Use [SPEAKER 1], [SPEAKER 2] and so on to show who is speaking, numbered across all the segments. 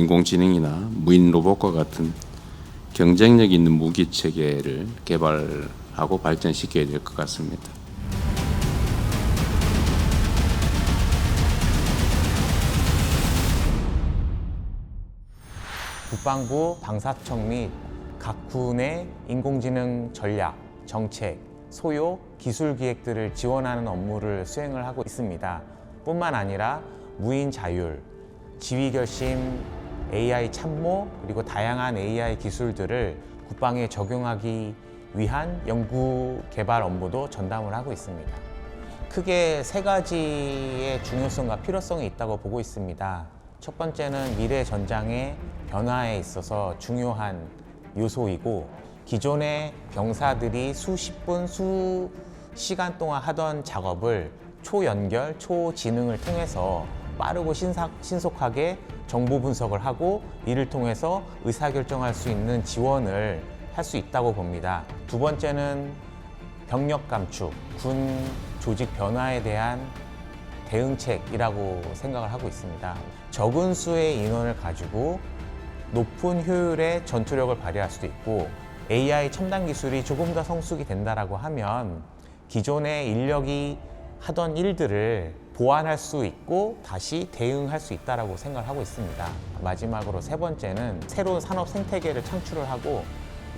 [SPEAKER 1] 인공지능이나 무인 로봇과 같은 경쟁력 있는 무기 체계를 개발하고 발전시켜야 될 것 같습니다.
[SPEAKER 2] 국방부 방사청 및 각 군의 인공지능 전략, 정책, 소요, 기술 기획들을 지원하는 업무를 수행을 하고 있습니다. 뿐만 아니라 무인 자율, 지휘 결심, AI 참모, 그리고 다양한 AI 기술들을 국방에 적용하기 위한 연구 개발 업무도 전담을 하고 있습니다. 크게 세 가지의 중요성과 필요성이 있다고 보고 있습니다. 첫 번째는 미래 전장의 변화에 있어서 중요한 요소이고 기존의 병사들이 수십 분, 수 시간 동안 하던 작업을 초연결, 초지능을 통해서 빠르고 신사- 신속하게 정보 분석을 하고 이를 통해서 의사결정할 수 있는 지원을 할 수 있다고 봅니다. 두 번째는 병력 감축, 군 조직 변화에 대한 대응책이라고 생각을 하고 있습니다. 적은 수의 인원을 가지고 높은 효율의 전투력을 발휘할 수도 있고 AI 첨단 기술이 조금 더 성숙이 된다라고 하면 기존의 인력이 하던 일들을 보완할 수 있고 다시 대응할 수 있다라고 생각을 하고 있습니다. 마지막으로 세 번째는 새로운 산업 생태계를 창출을 하고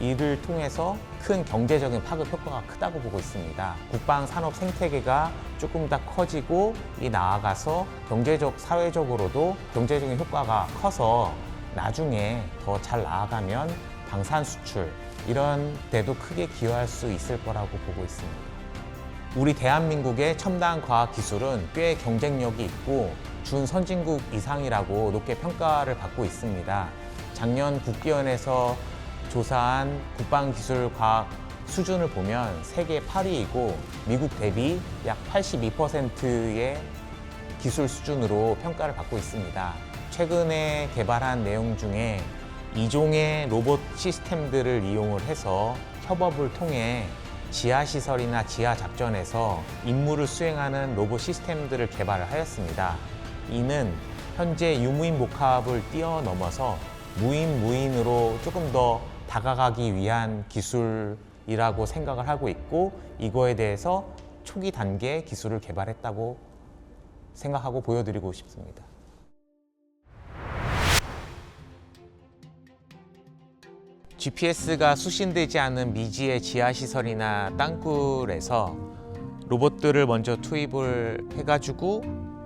[SPEAKER 2] 이를 통해서 큰 경제적인 파급 효과가 크다고 보고 있습니다. 국방 산업 생태계가 조금 더 커지고 이 나아가서 경제적, 사회적으로도 경제적인 효과가 커서 나중에 더 잘 나아가면 방산 수출 이런 데도 크게 기여할 수 있을 거라고 보고 있습니다. 우리 대한민국의 첨단 과학 기술은 꽤 경쟁력이 있고 준 선진국 이상이라고 높게 평가를 받고 있습니다. 작년 국기원에서 조사한 국방기술 과학 수준을 보면 세계 8위이고 미국 대비 약 82%의 기술 수준으로 평가를 받고 있습니다. 최근에 개발한 내용 중에 이종의 로봇 시스템들을 이용을 해서 협업을 통해 지하 시설이나 지하 작전에서 임무를 수행하는 로봇 시스템들을 개발을 하였습니다. 이는 현재 유무인 복합을 뛰어넘어서 무인 무인으로 조금 더 다가가기 위한 기술이라고 생각을 하고 있고 이거에 대해서 초기 단계 기술을 개발했다고 생각하고 보여드리고 싶습니다. GPS가 수신되지 않은 미지의 지하 시설이나 땅굴에서 로봇들을 먼저 투입을 해가지고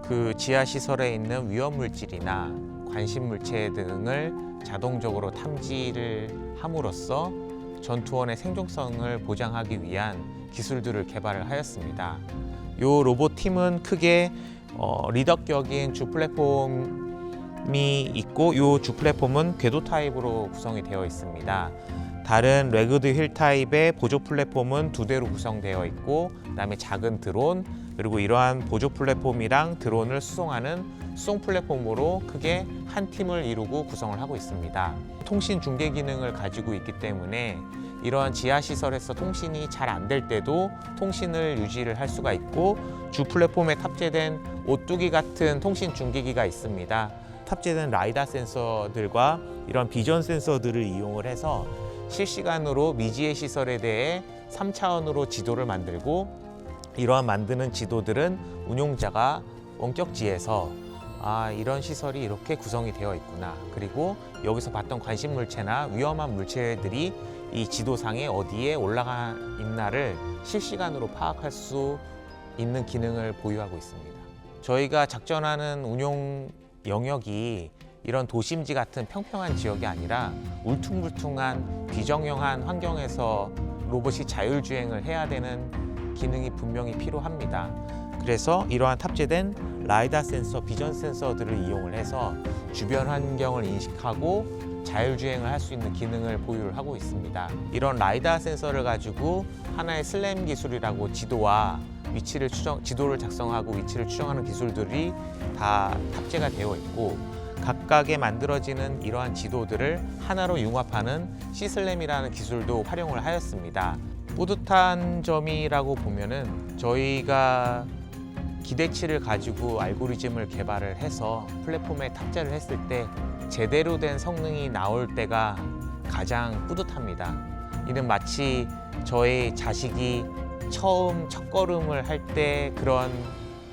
[SPEAKER 2] 그 지하 시설에 있는 위험 물질이나 관심 물체 등을 자동적으로 탐지를 함으로써 전투원의 생존성을 보장하기 위한 기술들을 개발을 하였습니다. 요 로봇 팀은 크게 어, 리더격인 주 플랫폼 이 있고 이 주 플랫폼은 궤도 타입으로 구성이 되어 있습니다. 다른 레그드 휠 타입의 보조 플랫폼은 두 대로 구성되어 있고 그다음에 작은 드론 그리고 이러한 보조 플랫폼이랑 드론을 수송하는 수송 플랫폼으로 크게 한 팀을 이루고 구성을 하고 있습니다. 통신 중계 기능을 가지고 있기 때문에 이러한 지하 시설에서 통신이 잘 안 될 때도 통신을 유지를 할 수가 있고 주 플랫폼에 탑재된 오뚜기 같은 통신 중계기가 있습니다. 탑재된 라이다 센서들과 이런 비전 센서들을 이용을 해서 실시간으로 미지의 시설에 대해 3차원으로 지도를 만들고 이러한 만드는 지도들은 운용자가 원격지에서 아 이런 시설이 이렇게 구성이 되어 있구나 그리고 여기서 봤던 관심 물체나 위험한 물체들이 이 지도상에 어디에 올라가 있나를 실시간으로 파악할 수 있는 기능을 보유하고 있습니다. 저희가 작전하는 운용 영역이 이런 도심지 같은 평평한 지역이 아니라 울퉁불퉁한 비정형한 환경에서 로봇이 자율주행을 해야 되는 기능이 분명히 필요합니다. 그래서 이러한 탑재된 라이다 센서, 비전 센서들을 이용을 해서 주변 환경을 인식하고 자율주행을 할 수 있는 기능을 보유를 하고 있습니다. 이런 라이다 센서를 가지고 하나의 슬램 기술이라고 지도와 위치를 추정, 지도를 작성하고 위치를 추정하는 기술들이 다 탑재가 되어 있고 각각에 만들어지는 이러한 지도들을 하나로 융합하는 시슬램이라는 기술도 활용을 하였습니다. 뿌듯한 점이라고 보면은 저희가 기대치를 가지고 알고리즘을 개발을 해서 플랫폼에 탑재를 했을 때 제대로 된 성능이 나올 때가 가장 뿌듯합니다. 이는 마치 저의 자식이 처음 첫걸음을 할 때 그런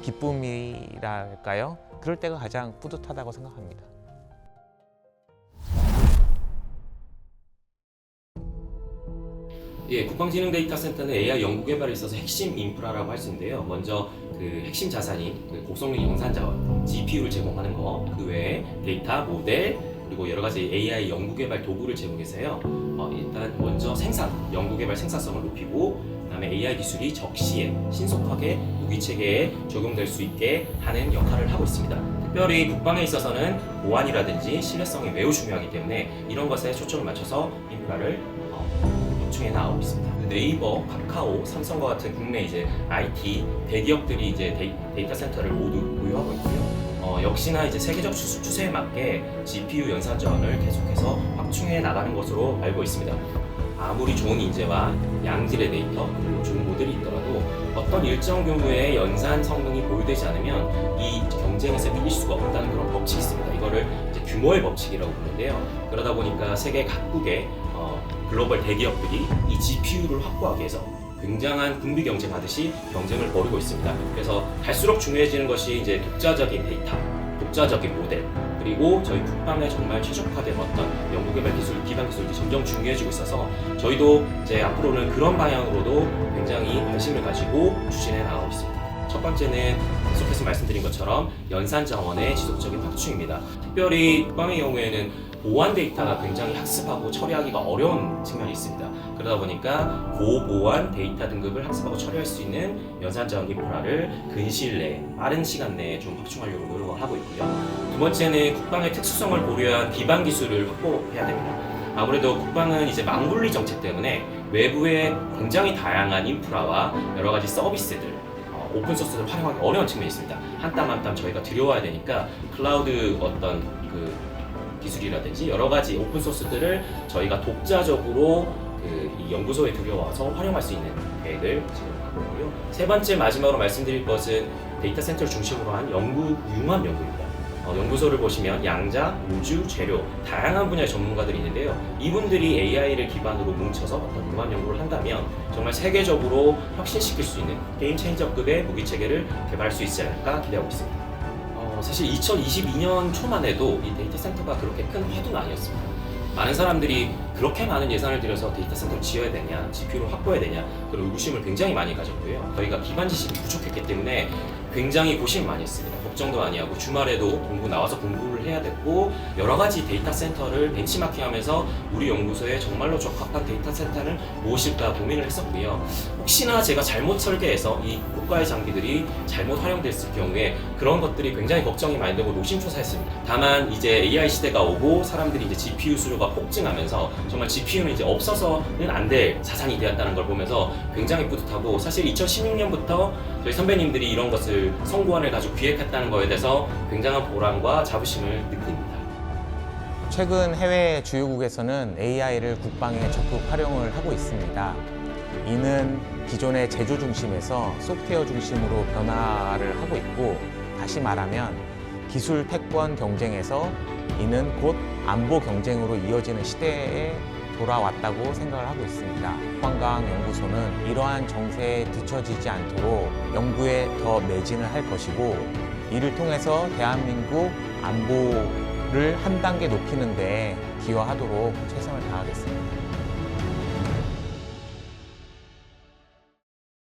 [SPEAKER 2] 기쁨이랄까요? 그럴 때가 가장 뿌듯하다고 생각합니다.
[SPEAKER 3] 예, 국방지능 데이터 센터는 AI 연구 개발에 있어서 핵심 인프라라고 할 수 있는데요. 먼저 그 핵심 자산인 그 고성능 영산 자원, GPU를 제공하는 거, 그 외에 데이터, 모델, 그리고 여러 가지 AI 연구 개발 도구를 제공해서요. 어, 일단 먼저 생산, 연구 개발 생산성을 높이고, 그 다음에 AI 기술이 적시에 신속하게 무기 체계에 적용될 수 있게 하는 역할을 하고 있습니다. 특별히 국방에 있어서는 보안이라든지 신뢰성이 매우 중요하기 때문에 이런 것에 초점을 맞춰서 인프라를 어, 확충해 나오고 있습니다. 네이버, 카카오, 삼성과 같은 국내 이제 IT 대기업들이 이제 데이, 데이터 센터를 모두 보유하고 있고요. 어, 역시나 이제 세계적 추- 추세에 맞게 GPU 연산 자원을 계속해서 확충해 나가는 것으로 알고 있습니다. 아무리 좋은 인재와 양질의 데이터 그리고 좋은 모델이 있더라도 어떤 일정 규모의 연산 성능이 보유되지 않으면 이 경쟁에서 이길 수가 없다는 그런 법칙이 있습니다. 이거를 이제 규모의 법칙이라고 부르는데요. 그러다 보니까 세계 각국의 어, 글로벌 대기업들이 이 GPU를 확보하기 위해서 굉장한 군비 경쟁 하듯이 경쟁을 벌이고 있습니다. 그래서 갈수록 중요해지는 것이 이제 독자적인 데이터, 독자적인 모델, 그리고 저희 국방에 정말 최적화된 어떤 연구개발 기술, 기반 기술이 점점 중요해지고 있어서 저희도 이제 앞으로는 그런 방향으로도 굉장히 관심을 가지고 추진해 나가고 있습니다. 첫 번째는 계속해서 말씀드린 것처럼 연산 자원의 지속적인 확충입니다. 특별히 국방의 경우에는 보안 데이터가 굉장히 학습하고 처리하기가 어려운 측면이 있습니다. 그러다 보니까 고보안 데이터 등급을 학습하고 처리할 수 있는 연산 자원 인프라를 근시일 내에 빠른 시간 내에 좀 확충하려고 노력을 하고 있고요. 두 번째는 국방의 특수성을 고려한 기반 기술을 확보해야 됩니다. 아무래도 국방은 이제 망분리 정책 때문에 외부에 굉장히 다양한 인프라와 여러 가지 서비스들 어, 오픈 소스를 활용하기 어려운 측면이 있습니다. 한 땀 한 땀 저희가 들여와야 되니까 클라우드 어떤 그 기술이라든지 여러 가지 오픈 소스들을 저희가 독자적으로 그이 연구소에 들여와서 활용할 수 있는 계획을 지금 하고 있고요. 세 번째 마지막으로 말씀드릴 것은 데이터 센터를 중심으로 한 연구 융합 연구입니다. 어, 연구소를 보시면 양자, 우주, 재료 다양한 분야의 전문가들이 있는데요. 이분들이 AI를 기반으로 뭉쳐서 어떤 융합 연구를 한다면 정말 세계적으로 혁신시킬 수 있는 게임 체인저급의 무기 체계를 개발할 수 있지 않을까 기대하고 있습니다. 어, 사실 2022년 초만 해도 이 데이터 센터가 그렇게 큰 화두는 아니었습니다. 많은 사람들이 그렇게 많은 예산을 들여서 데이터 센터를 지어야 되냐, GPU를 확보해야 되냐, 그런 의구심을 굉장히 많이 가졌고요. 저희가 기반 지식이 부족했기 때문에 굉장히 고심을 많이 했습니다. 걱정도 많이 하고 주말에도 공부 나와서 공부를 해야 됐고 여러 가지 데이터 센터를 벤치마킹하면서 우리 연구소에 정말로 적합한 데이터 센터를 무엇일까 고민을 했었고요. 혹시나 제가 잘못 설계해서 이 고가의 장비들이 잘못 활용됐을 경우에 그런 것들이 굉장히 걱정이 많이 되고 노심초사했습니다. 다만 이제 AI 시대가 오고 사람들이 이제 GPU 수요가 폭증하면서 정말 GPU는 이제 없어서는 안 될 자산이 되었다는 걸 보면서 굉장히 뿌듯하고 사실 2016년부터 저희 선배님들이 이런 것을 성구안을 가지고 기획했다는 거에 대해서 굉장한 보람과 자부심을 느낍니다.
[SPEAKER 2] 최근 해외 주요국에서는 AI를 국방에 적극 활용을 하고 있습니다. 이는 기존의 제조 중심에서 소프트웨어 중심으로 변화를 하고 있고 다시 말하면 기술 패권 경쟁에서 이는 곧 안보 경쟁으로 이어지는 시대에 돌아왔다고 생각을 하고 있습니다. 국방과학 연구소는 이러한 정세에 뒤처지지 않도록 연구에 더 매진을 할 것이고 이를 통해서 대한민국 안보를 한 단계 높이는 데 기여하도록 최선을 다하겠습니다.